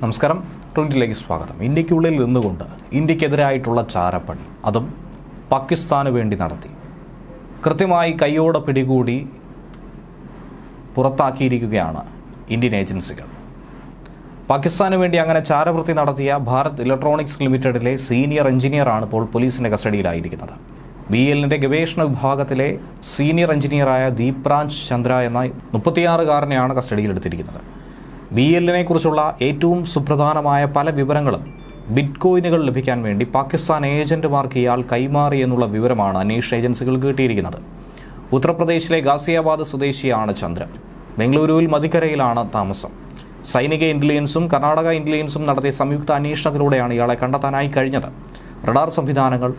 നമസ്കാരം. ട്വന്റിയിലേക്ക് സ്വാഗതം. ഇന്ത്യക്കുള്ളിൽ നിന്നുകൊണ്ട് ഇന്ത്യക്കെതിരായിട്ടുള്ള ചാരപ്പണി അതും പാകിസ്ഥാന് വേണ്ടി നടത്തി. കൃത്യമായി കൈയോടെ പിടികൂടി പുറത്താക്കിയിരിക്കുകയാണ് ഇന്ത്യൻ ഏജൻസികൾ. പാകിസ്ഥാന് വേണ്ടി അങ്ങനെ ചാരവൃത്തി നടത്തിയ ഭാരത് ഇലക്ട്രോണിക്സ് ലിമിറ്റഡിലെ സീനിയർ എഞ്ചിനീയറാണ് ഇപ്പോൾ പോലീസിന്റെ കസ്റ്റഡിയിലായിരിക്കുന്നത്. ബി എല്ലിന്റെ ഗവേഷണ വിഭാഗത്തിലെ സീനിയർ എഞ്ചിനീയറായ ദീപ്രാഞ്ച് ചന്ദ്ര എന്ന മുപ്പത്തിയാറുകാരനെയാണ് കസ്റ്റഡിയിലെടുത്തിരിക്കുന്നത്. ബി എല്ലിനെ കുറിച്ചുള്ള ഏറ്റവും സുപ്രധാനമായ പല വിവരങ്ങളും ബിറ്റ്കോയിനുകൾ ലഭിക്കാൻ വേണ്ടി പാകിസ്ഥാൻ ഏജന്റുമാർക്ക് ഇയാൾ കൈമാറി എന്നുള്ള വിവരമാണ് അന്വേഷണ ഏജൻസികൾ കിട്ടിയിരിക്കുന്നത് ഉത്തർപ്രദേശിലെ ഗാസിയാബാദ് സ്വദേശിയാണ് ചന്ദ്രൻ. ബംഗളൂരുവിൽ മതിക്കരയിലാണ് താമസം. സൈനിക ഇന്റലിജൻസും കർണാടക ഇന്റലിജൻസും നടത്തിയ സംയുക്ത അന്വേഷണത്തിലൂടെയാണ് ഇയാളെ കണ്ടെത്താനായി കഴിഞ്ഞത്. റഡാർ സംവിധാനങ്ങൾ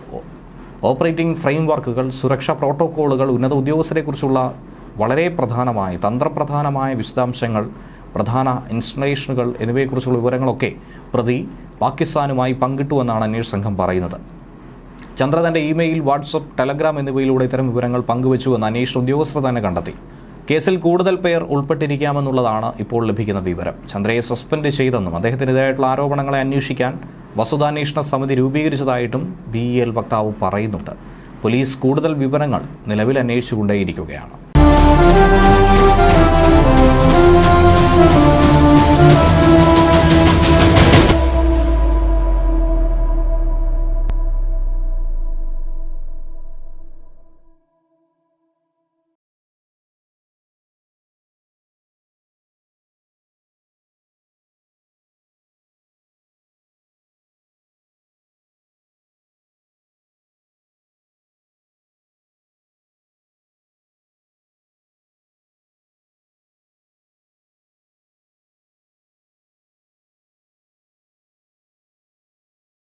ഓപ്പറേറ്റിംഗ് ഫ്രെയിംവർക്കുകൾ സുരക്ഷാ പ്രോട്ടോക്കോളുകൾ ഉന്നത ഉദ്യോഗസ്ഥരെക്കുറിച്ചുള്ള വളരെ പ്രധാനമായ തന്ത്രപ്രധാനമായ വിശദാംശങ്ങൾ പ്രധാന ഇൻസ്റ്റലേഷനുകൾ എന്നിവയെക്കുറിച്ചുള്ള വിവരങ്ങളൊക്കെ പ്രതി പാകിസ്ഥാനുമായി പങ്കിട്ടുവെന്നാണ് അന്വേഷണ സംഘം പറയുന്നത്. ചന്ദ്ര തന്റെ ഇമെയിൽ വാട്സപ്പ് ടെലഗ്രാം എന്നിവയിലൂടെ ഇത്തരം വിവരങ്ങൾ പങ്കുവച്ചുവെന്ന് അന്വേഷണ ഉദ്യോഗസ്ഥർ തന്നെ കണ്ടെത്തി. കേസിൽ കൂടുതൽ പേർ ഉൾപ്പെട്ടിരിക്കാമെന്നുള്ളതാണ് ഇപ്പോൾ ലഭിക്കുന്ന വിവരം. ചന്ദ്രയെ സസ്പെൻഡ് ചെയ്തെന്നും അദ്ദേഹത്തിനെതിരായിട്ടുള്ള ആരോപണങ്ങളെ അന്വേഷിക്കാൻ വസ്തുതാന്വേഷണ സമിതി രൂപീകരിച്ചതായിട്ടും ബി എൽ വക്താവ് പറയുന്നുണ്ട്. പോലീസ് കൂടുതൽ വിവരങ്ങൾ നിലവിൽ അന്വേഷിച്ചുകൊണ്ടേയിരിക്കുകയാണ്.